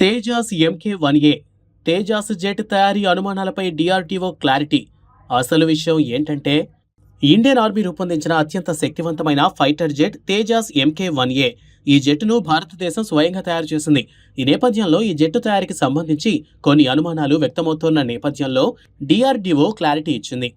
Tejas MK one A Tejas jet తయారీ అనుమానాలపై DRDO clarity. అసలు విషయం ఏంటంటే ఇండియన్ ఆర్మీ రూపొందించిన అత్యంత శక్తివంతమైన fighter jet Tejas MK one A ఈ జెట్ను భారతదేశం స్వయంగా తయారు చేసింది. ఈ నేపథ్యంలో ఈ జెట్టు తయారీకి సంబంధించి కొన్ని అనుమానాలు వ్యక్తమవుతున్న నేపథ్యంలో డిఆర్డీఓ క్లారిటీ ఇచ్చింది.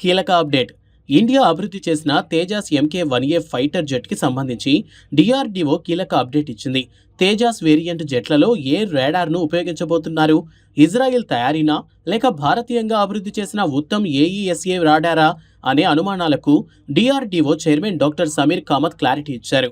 కీలక అప్డేట్. ఇండియా అభివృద్ధి చేసిన Tejas MK one A fighter జెట్కి సంబంధించి డిఆర్డీఓ కీలక అప్డేట్ ఇచ్చింది. తేజాస్ వేరియంట్ జెట్లలో ఏ రేడార్ను ఉపయోగించబోతున్నారు? ఇజ్రాయెల్ తయారీనా? లేక భారతీయంగా అభివృద్ధి చేసిన ఉత్తమ్ ఏఈఎస్ఏ రాడారా? అనే అనుమానాలకు DRDO chairman doctor Sameer Kamat clarity ఇచ్చారు.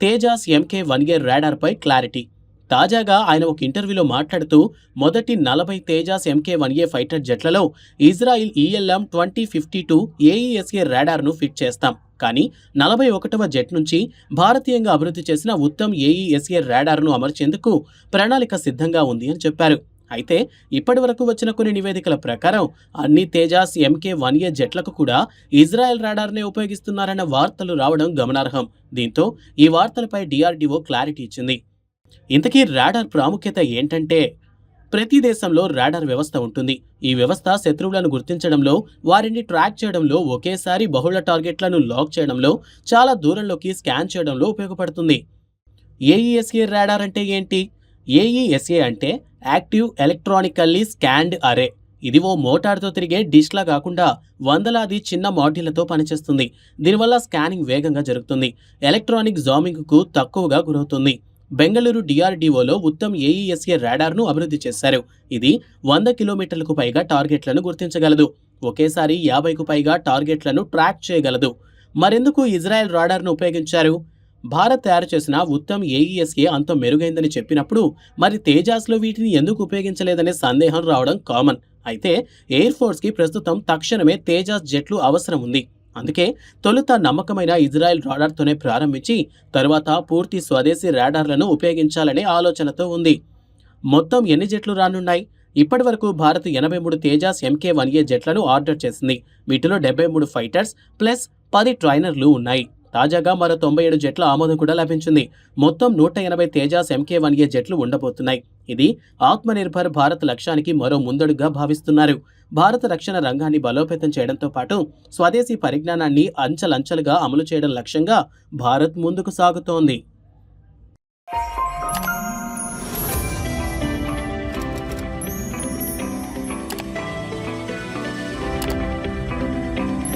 తేజాస్ ఎంకే వన్ ఏ రాడార్పై క్లారిటీ తాజాగా ఆయన ఒక ఇంటర్వ్యూలో మాట్లాడుతూ మొదటి నలభై Tejas MK one A fighter జెట్లలో Israel ELM twenty fifty two AESA రాడార్ను fit చేస్తాం. కానీ నలభై ఒకటవ జెట్ నుంచి భారతీయంగా అభివృద్ధి చేసిన ఉత్తమ్ ఏఈఎస్ఏ రాడార్ను అమర్చేందుకు ప్రణాళిక సిద్ధంగా ఉంది అని చెప్పారు. అయితే ఇప్పటి వరకు వచ్చిన కొన్ని నివేదికల ప్రకారం అన్ని తేజాస్ ఎంకే వన్ ఏ జెట్లకు కూడా ఇజ్రాయెల్ రాడార్నే ఉపయోగిస్తున్నారన్న వార్తలు రావడం గమనార్హం. దీంతో ఈ వార్తలపై డిఆర్డీఓ క్లారిటీ ఇచ్చింది. ఇంతకీ రాడార్ ప్రాముఖ్యత ఏంటంటే ప్రతి దేశంలో రాడార్ వ్యవస్థ ఉంటుంది. ఈ వ్యవస్థ శత్రువులను గుర్తించడంలో వారిని ట్రాక్ చేయడంలో ఒకేసారి బహుళ టార్గెట్లను లాక్ చేయడంలో చాలా దూరంలోకి స్కాన్ చేయడంలో ఉపయోగపడుతుంది. ఏఈఎస్ఏ రాడార్ అంటే ఏంటి? ఏఈఎస్ఏ అంటే యాక్టివ్ ఎలక్ట్రానికల్లీ స్కాన్డ్ అరే ఇది ఓ మోటార్తో తిరిగే డిష్లా కాకుండా వందలాది చిన్న మాడ్యూళ్ళతో పనిచేస్తుంది. దీనివల్ల స్కానింగ్ వేగంగా జరుగుతుంది. ఎలక్ట్రానిక్ జామింగ్కు తక్కువగా గురవుతుంది. బెంగళూరు డిఆర్డీఓలో ఉత్తమ్ ఏఈఎస్ఏ రాడార్ను అభివృద్ధి చేశారు. ఇది వంద కిలోమీటర్లకు పైగా టార్గెట్లను గుర్తించగలదు. ఒకేసారి యాభైకు పైగా టార్గెట్లను ట్రాక్ చేయగలదు. మరెందుకు ఇజ్రాయెల్ రాడార్ను ఉపయోగించారు? భారత్ తయారు చేసిన ఉత్తమ్ ఏఈఎస్ఏ అంత మెరుగైందని చెప్పినప్పుడు మరి తేజాస్లో వీటిని ఎందుకు ఉపయోగించలేదనే సందేహం రావడం కామన్. అయితే ఎయిర్ ఫోర్స్కి ప్రస్తుతం తక్షణమే తేజాస్ జెట్లు అవసరం ఉంది అందుకే తొలుత నమ్మకమైన ఇజ్రాయెల్ రాడార్తోనే ప్రారంభించి తరువాత పూర్తి స్వదేశీ రాడార్లను ఉపయోగించాలనే ఆలోచనతో ఉంది. మొత్తం ఎన్ని జెట్లు రానున్నాయి? ఇప్పటి వరకు భారత్ ఎనభై మూడు తేజాస్ ఎంకే వన్ ఏ జెట్లను ఆర్డర్ చేసింది. వీటిలో డెబ్బై మూడు ఫైటర్స్ ప్లస్ పది ట్రైనర్లు ఉన్నాయి. తాజాగా మరో తొంభై ఏడు జట్ల ఆమోదం కూడా లభించింది. మొత్తం నూట ఎనభై తేజాస్ ఎంకే వన్ ఏ జట్లు ఉండబోతున్నాయి. ఇది ఆత్మనిర్భర్ భారత్ లక్ష్యానికి మరో ముందడుగా భావిస్తున్నారు. భారత రక్షణ రంగాన్ని బలోపేతం చేయడంతో పాటు స్వదేశీ పరిజ్ఞానాన్ని అంచెలంచెలుగా అమలు చేయడం లక్ష్యంగా భారత్ ముందుకు సాగుతోంది.